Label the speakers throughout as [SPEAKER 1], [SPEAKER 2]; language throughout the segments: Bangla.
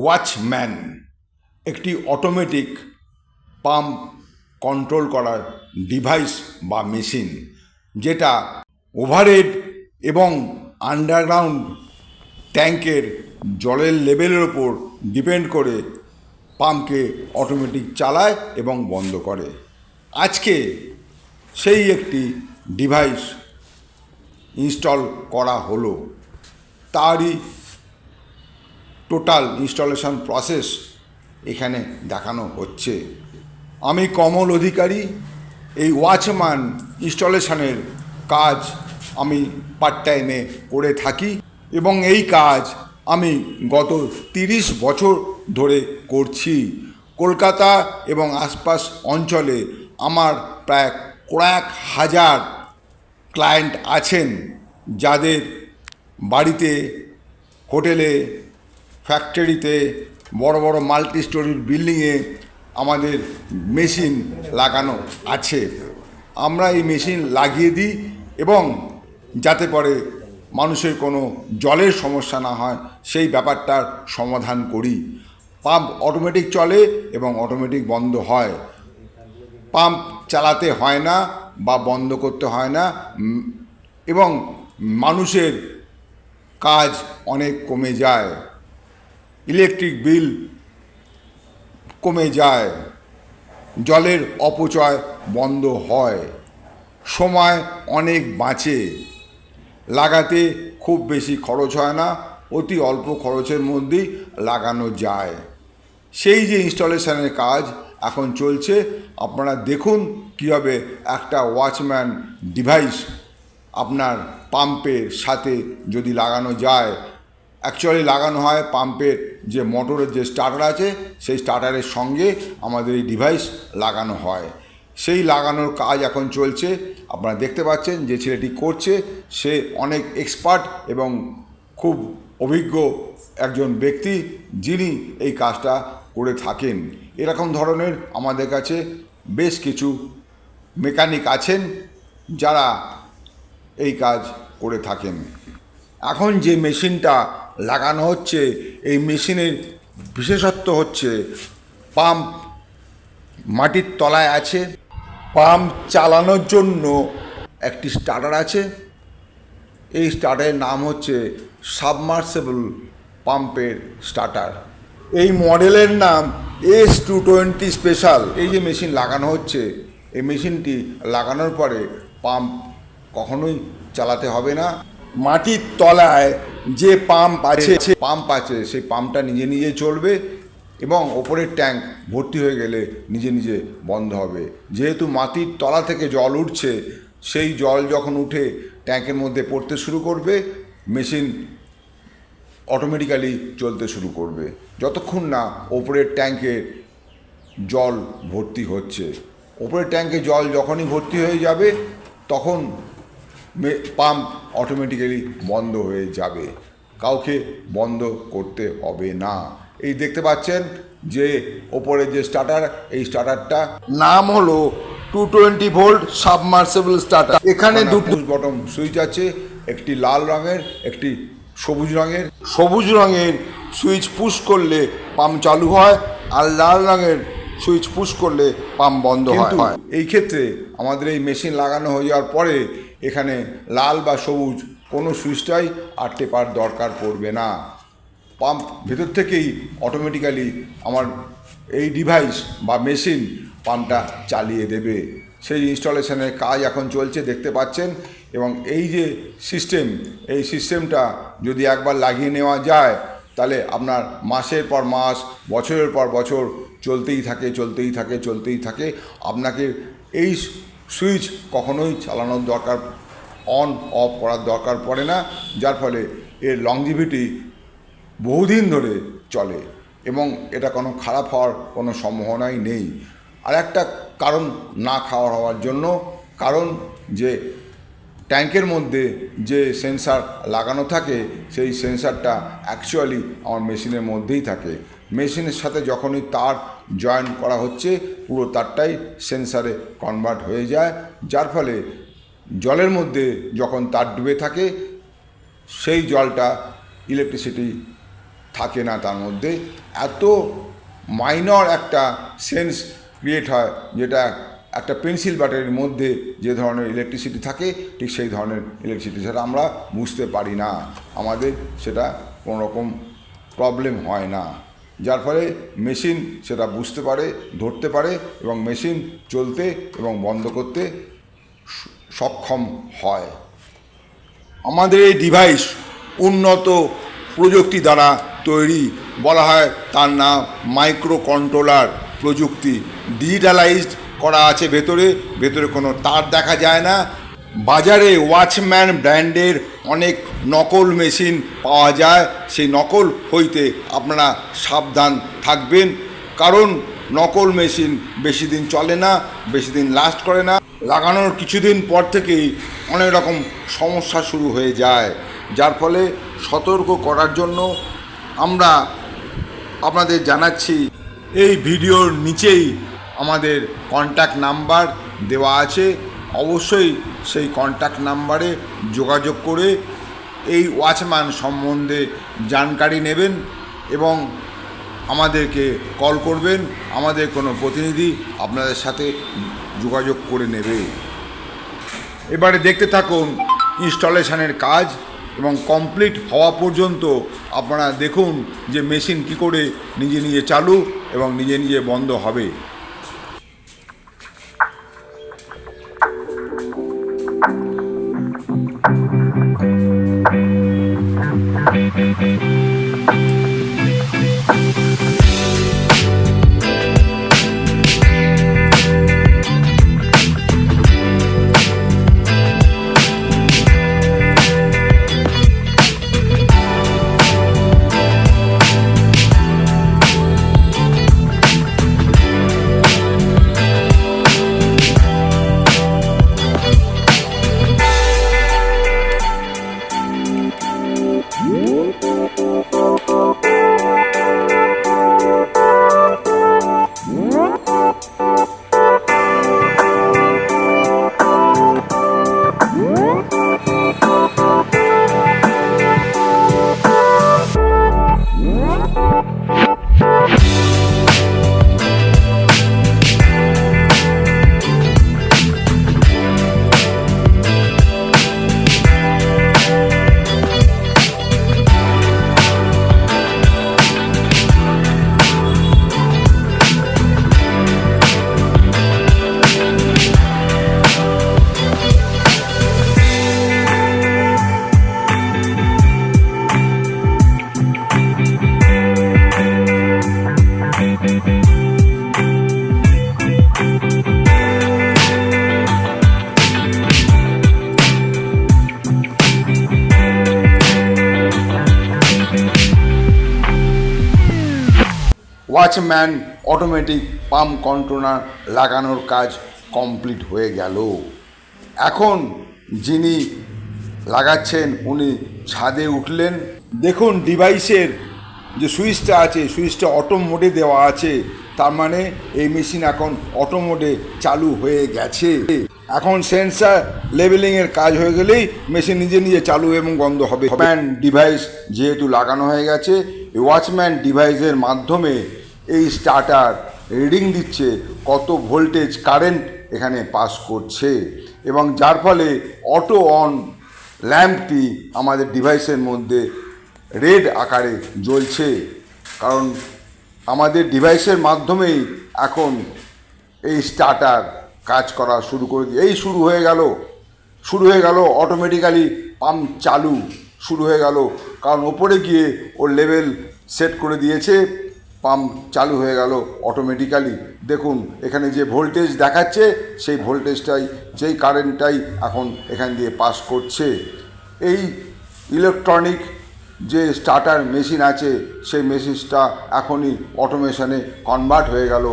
[SPEAKER 1] ওয়াচম্যান, একটি অটোমেটিক পাম্প কন্ট্রোল করার ডিভাইস বা মেশিন, যেটা ওভারহেড এবং আন্ডারগ্রাউন্ড ট্যাঙ্কের জলের লেভেলের ওপর ডিপেন্ড করে পাম্পকে অটোমেটিক চালায় এবং বন্ধ করে। আজকে সেই একটি ডিভাইস ইনস্টল করা হলো। তারই টোটাল ইনস্টলেশন প্রসেস এখানে দেখানো হচ্ছে। আমি কমল অধিকারী, এই ওয়াচম্যান ইনস্টলেশনের কাজ আমি পার্ট টাইমে করে থাকি এবং এই কাজ আমি গত তিরিশ বছর ধরে করছি। কলকাতা এবং আশপাশ অঞ্চলে আমার প্রায় কয়েক হাজার ক্লায়েন্ট আছেন যাদের বাড়িতে, হোটেলে ফ্যাক্টরিতে বড় বড় মাল্টি স্টোরির বিল্ডিংয়ে আমাদের মেশিন লাগানো আছে। আমরা এই মেশিন লাগিয়ে দিই এবং যাতে করে মানুষের কোনো জলের সমস্যা না হয়, সেই ব্যাপারটার সমাধান করি। পাম্প অটোমেটিক চলে এবং অটোমেটিক বন্ধ হয়। পাম্প চালাতে হয় না বা বন্ধ করতে হয় না, এবং মানুষের কাজ অনেক কমে যায়। ইলেকট্রিক বিল কমে যায়, জলের অপচয় বন্ধ হয়, সময় অনেক বাঁচে। লাগাতে খুব বেশি খরচ হয় না, অতি অল্প খরচের মধ্যেই লাগানো যায়। সেই যে ইনস্টলেশনের কাজ এখন চলছে, আপনারা দেখুন কীভাবে একটা ওয়াচম্যান ডিভাইস আপনার পাম্পের সাথে যদি লাগানো যায়। অ্যাকচুয়ালি লাগানো হয় পাম্পের যে মোটরের যে স্টার্টার আছে, সেই স্টার্টারের সঙ্গে আমাদের এই ডিভাইস লাগানো হয়। সেই লাগানোর কাজ এখন চলছে। আপনারা দেখতে পাচ্ছেন যে ছেলেটি করছে। সে অনেক এক্সপার্ট এবং খুব অভিজ্ঞ একজন ব্যক্তি, যিনি এই কাজটা করে থাকেন। এরকম ধরনের আমাদের কাছে বেশ কিছু মেকানিক আছেন, যারা এই কাজ করে থাকেন। এখন যে মেশিনটা লাগানো হচ্ছে, এই মেশিনের বিশেষত্ব হচ্ছে পাম্প মাটির তলায় আছে। পাম্প চালানোর জন্য একটি স্টার্টার আছে। এই স্টার্টারের নাম হচ্ছে সাবমার্সেবল পাম্পের স্টার্টার। এই মডেলের নাম এস টু টোয়েন্টি স্পেশাল। এই যে মেশিন লাগানো হচ্ছে, এই মেশিনটি লাগানোর পরে পাম্প কখনোই চালাতে হবে না। মাটির তলায় যে পাম্প আছে পাম্প আছে, সেই পাম্পটা নিজে নিজে চলবে এবং ওপরের ট্যাঙ্ক ভর্তি হয়ে গেলে নিজে নিজে বন্ধ হবে। যেহেতু মাটির তলা থেকে জল উঠছে, সেই জল যখন উঠে ট্যাঙ্কের মধ্যে পড়তে শুরু করবে মেশিন অটোমেটিক্যালি চলতে শুরু করবে। যতক্ষণ না ওপরের ট্যাঙ্কে জল ভর্তি হচ্ছে। ওপরের ট্যাঙ্কে জল যখনই ভর্তি হয়ে যাবে, তখন পাম্প অটোমেটিক্যালি বন্ধ হয়ে যাবে। কাউকে বন্ধ করতে হবে না। এই দেখতে পাচ্ছেন যে ওপরে যে স্টার্টার এই স্টার্টারটা নাম হলো two twenty volt submersible starter এখানে দুটো বটম সুইচ আছে একটি লাল রঙের একটি সবুজ রঙের। সবুজ রঙের সুইচ পুশ করলে পাম্প চালু হয় আর লাল রঙের সুইচ পুশ করলে পাম্প বন্ধ হয়। এই ক্ষেত্রে আমাদের এই মেশিন লাগানো হয়ে যাওয়ার পরে এখানে লাল বা সবুজ কোনো সুইচটাই আর টেপার দরকার পড়বে না। পাম্প ভেতর থেকেই অটোমেটিক্যালি আমার এই ডিভাইস বা মেশিন পাম্পটা চালিয়ে দেবে। সেই ইনস্টলেশনের কাজ এখন চলছে, দেখতে পাচ্ছেন। এবং এই যে সিস্টেম এই সিস্টেমটা যদি একবার লাগিয়ে নেওয়া যায়, তাহলে আপনার মাসের পর মাস, বছরের পর বছর চলতেই থাকে চলতেই থাকে চলতেই থাকে। আপনাকে এই সুইচ কখনোই চালানোর দরকার, অন, অফ করার দরকার পড়ে না, যার ফলে এর লংজিভিটি বহুদিন ধরে চলে এবং এটা কোনো খারাপ হওয়ার কোনো সম্ভাবনাই নেই। আর একটা কারণ না খাওয়ার হওয়ার জন্য, কারণ যে ট্যাঙ্কের মধ্যে যে সেন্সার লাগানো থাকে, সেই সেন্সারটা অ্যাকচুয়ালি আমার মেশিনের মধ্যেই থাকে। মেশিনের সাথে যখনই তার জয়েন করা হচ্ছে, পুরো তারটাই সেন্সারে কনভার্ট হয়ে যায়। যার ফলে জলের মধ্যে যখন তার ডুবে থাকে, সেই জলটা ইলেকট্রিসিটি থাকে না তার মধ্যে। এত মাইনর একটা সেন্স ক্রিয়েট হয়, যেটা একটা পেন্সিল ব্যাটারির মধ্যে যে ধরনের ইলেকট্রিসিটি থাকে, ঠিক সেই ধরনের ইলেকট্রিসিটি সেটা আমরা বুঝতে পারি না। আমাদের সেটা কোনো রকম প্রবলেম হয় না। যার ফলে মেশিন সেটা বুঝতে পারে, ধরতে পারে এবং মেশিন চলতে এবং বন্ধ করতে সক্ষম হয়। আমাদের এই ডিভাইস উন্নত প্রযুক্তি দ্বারা তৈরি। বলা হয় তার নাম মাইক্রো কন্ট্রোলার প্রযুক্তি। ডিজিটালাইজড করা আছে ভেতরে। ভেতরে কোনো তার দেখা যায় না। বাজারে ওয়াচম্যান ব্র্যান্ডের অনেক নকল মেশিন পাওয়া যায়। সেই নকল হইতে আপনারা সাবধান থাকবেন। কারণ নকল মেশিন বেশি দিন চলে না, বেশি দিন লাস্ট করে না। লাগানোর কিছুদিন পর থেকেই অনেক রকম সমস্যা শুরু হয়ে যায়। যার ফলে সতর্ক করার জন্য আমরা আপনাদের জানাচ্ছি, এই ভিডিওর নিচেই আমাদের কন্ট্যাক্ট নাম্বার দেওয়া আছে। অবশ্যই সেই কন্ট্যাক্ট নাম্বারে যোগাযোগ করে এই ওয়াচম্যান সম্বন্ধে জানকারি নেবেন এবং আমাদেরকে কল করবেন। আমাদের কোনো প্রতিনিধি আপনাদের সাথে যোগাযোগ করে নেবে। এবারে দেখতে থাকুন ইনস্টলেশনের কাজ এবং কমপ্লিট হওয়া পর্যন্ত আপনারা দেখুন যে মেশিন কি করে নিজে নিজে চালু এবং নিজে নিজে বন্ধ হবে। Thank you. Watchman automatic pump controller লাগানোর কাজ কমপ্লিট হয়ে গেল। এখন যিনি লাগাচ্ছেন, উনি ছাদে উঠলেন। দেখুন ডিভাইসের যে সুইচটা আছে, সুইচটা অটো মোডে দেওয়া আছে, তার মানে এই মেশিন এখন অটো মোডে চালু হয়ে গেছে। এখন সেন্সার লেভেলিংয়ের কাজ হয়ে গেলেই মেশিন নিজে নিজে চালু এবং বন্ধ হবে। ডিভাইস যেহেতু লাগানো হয়ে গেছে ওয়াচম্যান ডিভাইসের মাধ্যমে এই স্টার্টার রিডিং দিচ্ছে কত ভোল্টেজ কারেন্ট এখানে পাস করছে। এবং যার ফলে অটো অন ল্যাম্পটি আমাদের ডিভাইসের মধ্যে রেড আকারে জ্বলছে। কারণ আমাদের ডিভাইসের মাধ্যমেই এখন এই স্টার্টার কাজ করা শুরু করে দিয়ে এই শুরু হয়ে গেল। শুরু হয়ে গেল অটোমেটিক্যালি পাম্প চালু শুরু হয়ে গেল। কারণ ওপরে গিয়ে ওর লেভেল সেট করে দিয়েছে। পাম্প চালু হয়ে গেল অটোমেটিক্যালি দেখুন, এখানে যে ভোল্টেজ দেখাচ্ছে, সেই ভোল্টেজটাই যেই কারেন্টটাই এখন এখান দিয়ে পাস করছে। এই ইলেকট্রনিক যে স্টার্টার মেশিন আছে, সেই মেশিনটা এখনই অটোমেশনে কনভার্ট হয়ে গেল।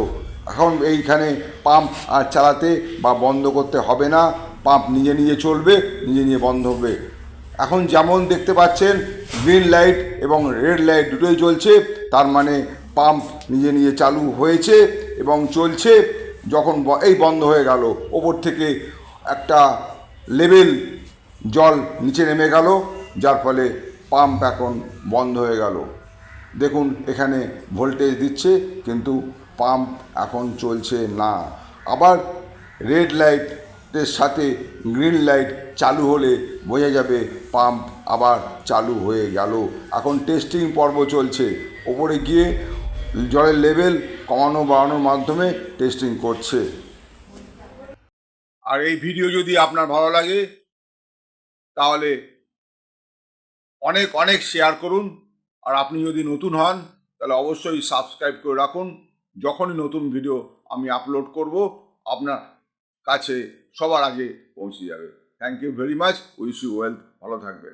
[SPEAKER 1] এখন এইখানে পাম্প আর চালাতে বা বন্ধ করতে হবে না। পাম্প নিজে নিজে চলবে, নিজে নিজে বন্ধ হবে। এখন যেমন দেখতে পাচ্ছেন গ্রিন লাইট এবং রেড লাইট দুটোই জ্বলছে, তার মানে পাম্প নিজে নিজে চালু হয়েছে এবং চলছে যখন এই বন্ধ হয়ে গেল। ওপর থেকে একটা লেভেল জল নিচে নেমে গেল, যার ফলে পাম্প এখন বন্ধ হয়ে গেল। দেখুন, এখানে ভোল্টেজ দিচ্ছে, কিন্তু পাম্প এখন চলছে না। আবার রেড লাইটের সাথে গ্রিন লাইট চালু হলে বোঝা যাবে পাম্প আবার চালু হয়ে গেল। এখন টেস্টিং পর্ব চলছে। ওপরে গিয়ে জলের লেভেল কমানো বাড়ানোর মাধ্যমে টেস্টিং করছে। আর এই ভিডিও যদি আপনার ভালো লাগে, তাহলে অনেক অনেক শেয়ার করুন। আর আপনি যদি নতুন হন, তাহলে অবশ্যই সাবস্ক্রাইব করে রাখুন। যখনই নতুন ভিডিও আমি আপলোড করব, আপনার কাছে সবার আগে পৌঁছে যাবে। Thank you very much wish you wealth ভালো থাকবেন।